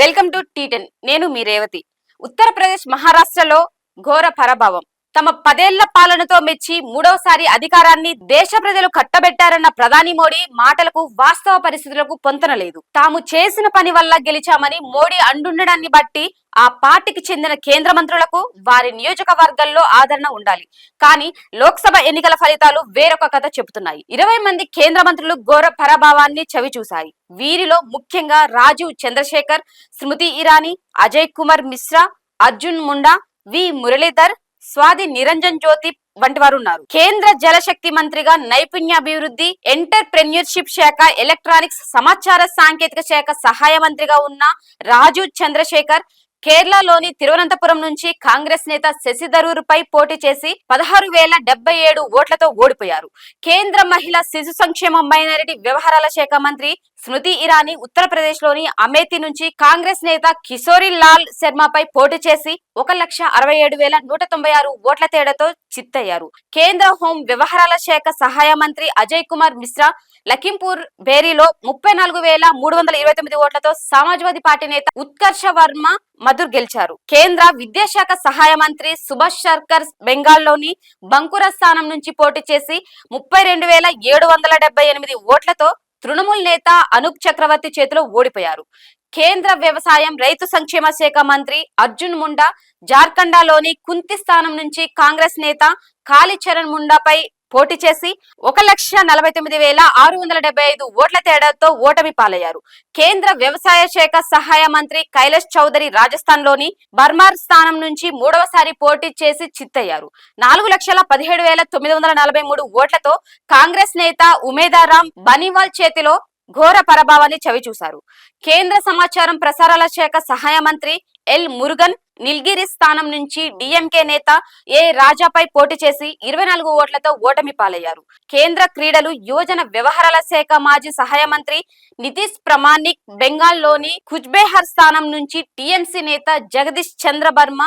Welcome to tea ten. నేను మీ రేవతి. ఉత్తరప్రదేశ్ మహారాష్ట్రలో ఘోర పరభావం. తమ పదేళ్ళ పాలనతో మెచ్చి మూడవసారి అధికారాన్ని దేశ ప్రజలు కట్టబెట్టారన్న ప్రధాని మోడీ మాటలకు వాస్తవ పరిస్థితులకు పొంతనలేదు. తాము చేసిన పని వల్ల గెలిచామని మోడీ అండుండడాన్ని బట్టి ఆ పార్టీకి చెందిన కేంద్ర మంత్రులకు వారి నియోజకవర్గాల్లో ఆదరణ ఉండాలి. కానీ లోక్సభ ఎన్నికల ఫలితాలు వేరొక కథ చెబుతున్నాయి. ఇరవై మంది కేంద్ర మంత్రులు ఘోర పరాభావాన్ని చవి చూశాయి వీరిలో ముఖ్యంగా రాజీవ్ చంద్రశేఖర్ స్మృతి ఇరానీ అజయ్ కుమార్ మిశ్రా అర్జున్ ముండా వి మురళీధర్ స్వాతి నిరంజన్ జ్యోతి వంటి వారు ఉన్నారు. కేంద్ర జలశక్తి మంత్రిగా నైపుణ్యాభివృద్ధి ఎంటర్ప్రెన్యూర్షిప్ శాఖ ఎలక్ట్రానిక్స్ సమాచార సాంకేతిక శాఖ సహాయ మంత్రిగా ఉన్న రాజు చంద్రశేఖర్ కేరళలోని తిరువనంతపురం నుంచి కాంగ్రెస్ నేత శశి థరూర్ పై పోటీ చేసి పదహారు వేల డెబ్బై ఏడు ఓట్లతో ఓడిపోయారు. కేంద్ర మహిళా శిశు సంక్షేమ మైనారిటీ వ్యవహారాల శాఖ మంత్రి స్మృతి ఇరానీ ఉత్తరప్రదేశ్లోని అమేథీ నుంచి కాంగ్రెస్ నేత కిశోరి లాల్ శర్మపై పోటీ చేసి ఒక లక్ష అరవై ఏడు వేల నూట తొంభై ఆరు ఓట్ల తేడాతో చిత్తయ్యారు. కేంద్ర హోం వ్యవహారాల శాఖ సహాయ మంత్రి అజయ్ కుమార్ మిశ్రా లఖింపూర్ బేరీలో ముప్పై నాలుగు వేల మూడు వందల ఇరవై తొమ్మిది ఓట్లతో సమాజ్వాదీ పార్టీ నేత ఉత్కర్ష వర్మ మధుర్ గెలిచారు. కేంద్ర విద్యాశాఖ సహాయ మంత్రి సుభాష్ శర్కర్ బెంగాల్లోని బంకురా స్థానం నుంచి పోటీ చేసి ముప్పై రెండు వేల ఏడు వందల డెబ్బై ఎనిమిది ఓట్లతో తృణమూల్ నేత అనూప్ చక్రవర్తి చేతిలో ఓడిపోయారు. కేంద్ర వ్యవసాయం రైతు సంక్షేమ శాఖ మంత్రి అర్జున్ ముండా జార్ఖండ్లోని కుంతి స్థానం నుంచి కాంగ్రెస్ నేత కాళీచరణ్ ముండాపై పోటీ చేసి ఒక లక్ష నలభై తొమ్మిది వేల ఆరు వందల డెబ్బై ఐదు ఓట్ల తేడాతో ఓటమి పాలయ్యారు. కేంద్ర వ్యవసాయ శాఖ సహాయ మంత్రి కైలాష్ చౌదరి రాజస్థాన్లోని బర్మార్ స్థానం నుంచి మూడవసారి పోటీ చేసి చిత్తయ్యారు. నాలుగు లక్షల పదిహేడు వేల తొమ్మిది వందల నలభై మూడు ఓట్లతో కాంగ్రెస్ నేత ఉమేదారాం బనీవాల్ చేతిలో ఘోర పరభావాన్ని చవిచూశారు. కేంద్ర సమాచారం ప్రసారాల శాఖ సహాయ మంత్రి ఎల్ మురుగన్ నిల్గిరి స్థానం నుంచి డిఎంకే నేత ఏ రాజాపై పోటీ చేసి ఇరవై నాలుగు ఓట్లతో ఓటమి పాలయ్యారు. కేంద్ర క్రీడలు యువజన వ్యవహారాల శాఖ మాజీ సహాయ మంత్రి నితీష్ ప్రమాణిక్ బెంగాల్లోని కుచ్బెహార్ స్థానం నుంచి టీఎంసీ నేత జగదీష్ చంద్ర బర్మ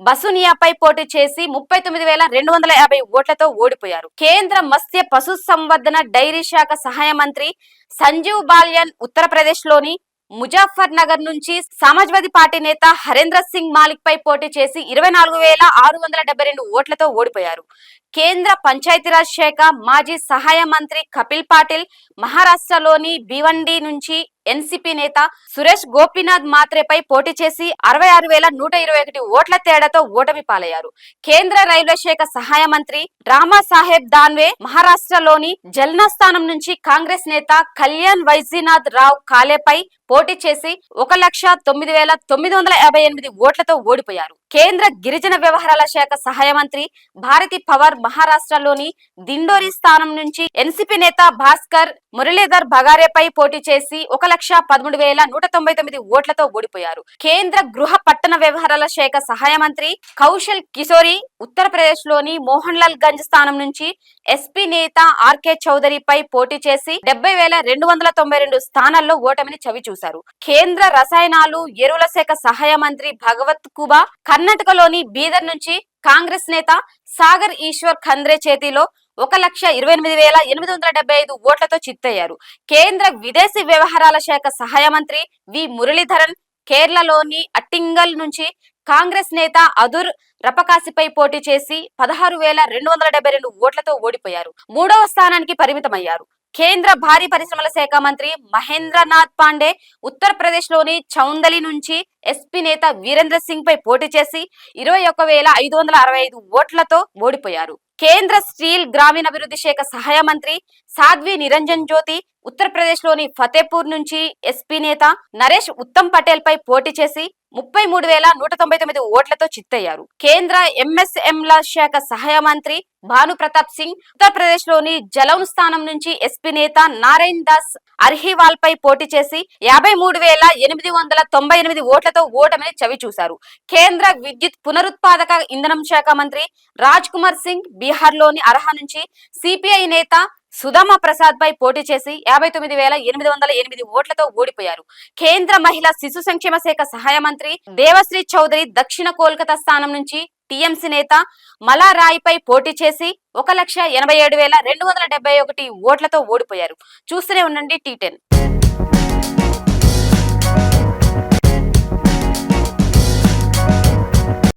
బసునియాపై పోటీ చేసి ముప్పై తొమ్మిది వేల రెండు వందల యాభై ఓట్లతో ఓడిపోయారు. కేంద్ర మత్స్య పశు సంవర్ధన డైరీ శాఖ సహాయ మంత్రి సంజీవ్ బాల్యన్ ఉత్తరప్రదేశ్లోని ముజాఫర్ నగర్ నుంచి సమాజ్వాదీ పార్టీ నేత హరేంద్ర సింగ్ మాలిక్ పై పోటీ చేసి ఇరవై నాలుగు వేల ఆరు వందల డెబ్బై రెండు ఓట్లతో ఓడిపోయారు. కేంద్ర పంచాయతీరాజ్ శాఖ మాజీ సహాయ మంత్రి కపిల్ పాటిల్ మహారాష్ట్రలోని భివండి నుంచి ఎన్సిపి నేత సురేష్ గోపీనాథ్ మాత్రేపై పోటీ చేసి అరవై ఆరు వేల నూట ఇరవై ఒకటి ఓట్ల తేడాతో ఓటమి పాలయ్యారు. కేంద్ర రైల్వే శాఖ సహాయ మంత్రి రామా సాహెబ్ దాన్వే మహారాష్ట్రలోని జల్నా స్థానం నుంచి కాంగ్రెస్ నేత కళ్యాణ్ వైజీనాథ్ రావు కాలేపై పోటీ చేసి ఒక లక్ష తొమ్మిది వేల తొమ్మిది వందల యాభై ఎనిమిది ఓట్లతో ఓడిపోయారు. కేంద్ర గిరిజన వ్యవహారాల శాఖ సహాయ మంత్రి భారతి పవార్ మహారాష్ట్రలోని దిండోరి స్థానం నుంచి ఎన్సిపి నేత భాస్కర్ మురళీధర్ భగారేపై పోటీ చేసి ఒక లక్ష పదమూడు వేల నూట తొంభై తొమ్మిది ఓట్లతో ఓడిపోయారు. కేంద్ర గృహ పట్టణ వ్యవహారాల శాఖ సహాయ మంత్రి కౌశల్ కిషోరి ఉత్తరప్రదేశ్లోని మోహన్ లాల్ గంజ్ స్థానం నుంచి ఎస్పీ నేత ఆర్కే చౌదరిపై పోటీ చేసి డెబ్బై వేల రెండు వందల తొంభై రెండు స్థానాల్లో ఓటమిని చవి చూశారు. కేంద్ర రసాయనాలు ఎరువుల శాఖ సహాయ మంత్రి భగవత్ కుబా కర్ణాటకలోని బీదర్ నుంచి కాంగ్రెస్ నేత సాగర్ ఈశ్వర్ ఖంద్రే చేతిలో ఒక లక్ష ఇరవై ఎనిమిది వేల ఎనిమిది వందల డెబ్బై ఐదు ఓట్లతో చిత్తయ్యారు. కేంద్ర విదేశీ వ్యవహారాల శాఖ సహాయ మంత్రి వి. మురళీధరన్ కేరళలోని అట్టింగల్ నుంచి కాంగ్రెస్ నేత అదుర్ రపకాసిపై పోటీ చేసి పదహారు వేల రెండు వందల డెబ్బై రెండు ఓట్లతో ఓడిపోయారు. మూడవ స్థానానికి పరిమితమయ్యారు. కేంద్ర భారీ పరిశ్రమల శాఖ మంత్రి మహేంద్రనాథ్ పాండే ఉత్తరప్రదేశ్లోని చౌందలి నుంచి ఎస్పీ నేత వీరేంద్ర సింగ్ పై పోటీ చేసి ఇరవై ఒక వేల ఐదు వందల అరవై ఐదు ఓట్లతో ఓడిపోయారు. కేంద్ర స్టీల్ గ్రామీణాభివృద్ధి శాఖ సహాయ మంత్రి సాధ్వి నిరంజన్ జ్యోతి ఉత్తరప్రదేశ్లోని ఫతేపూర్ నుంచి ఎస్పీ నేత నరేష్ ఉత్తమ్ పటేల్ పై పోటీ చేసి ముప్పై మూడు వేల నూట తొంభై తొమ్మిది ఓట్లతో చిత్తయ్యారు. కేంద్ర ఎంఎస్ఎంల శాఖ సహాయ మంత్రి భాను ప్రతాప్ సింగ్ ఉత్తరప్రదేశ్లోని జలౌన్ స్థానం నుంచి ఎస్పీ నేత నారాయణ్ దాస్ అర్హివాల్ పై పోటీ చేసి యాభై మూడు వేల ఎనిమిది వందల తొంభై ఎనిమిది ఓట్లతో ఓటమిని చవి చూశారు కేంద్ర విద్యుత్ పునరుత్పాదక ఇంధనం శాఖ మంత్రి రాజ్ కుమార్ సింగ్ బీహార్లోని అర్హా నుంచి సిపిఐ నేత సుధామా ప్రసాద్ పై పోటీ చేసి యాభై తొమ్మిది వేల ఎనిమిది వందల ఎనిమిది ఓట్లతో ఓడిపోయారు. కేంద్ర మహిళా శిశు సంక్షేమ శాఖ సహాయ మంత్రి దేవశ్రీ చౌదరి దక్షిణ కోల్కతా స్థానం నుంచి టీఎంసీ నేత మలా రాయ్ పై పోటీ చేసి ఒక లక్ష ఎనభై ఏడు వేల రెండు వందల డెబ్బై ఒకటి ఓట్లతో ఓడిపోయారు. చూస్తూనే ఉండండి టీ టెన్.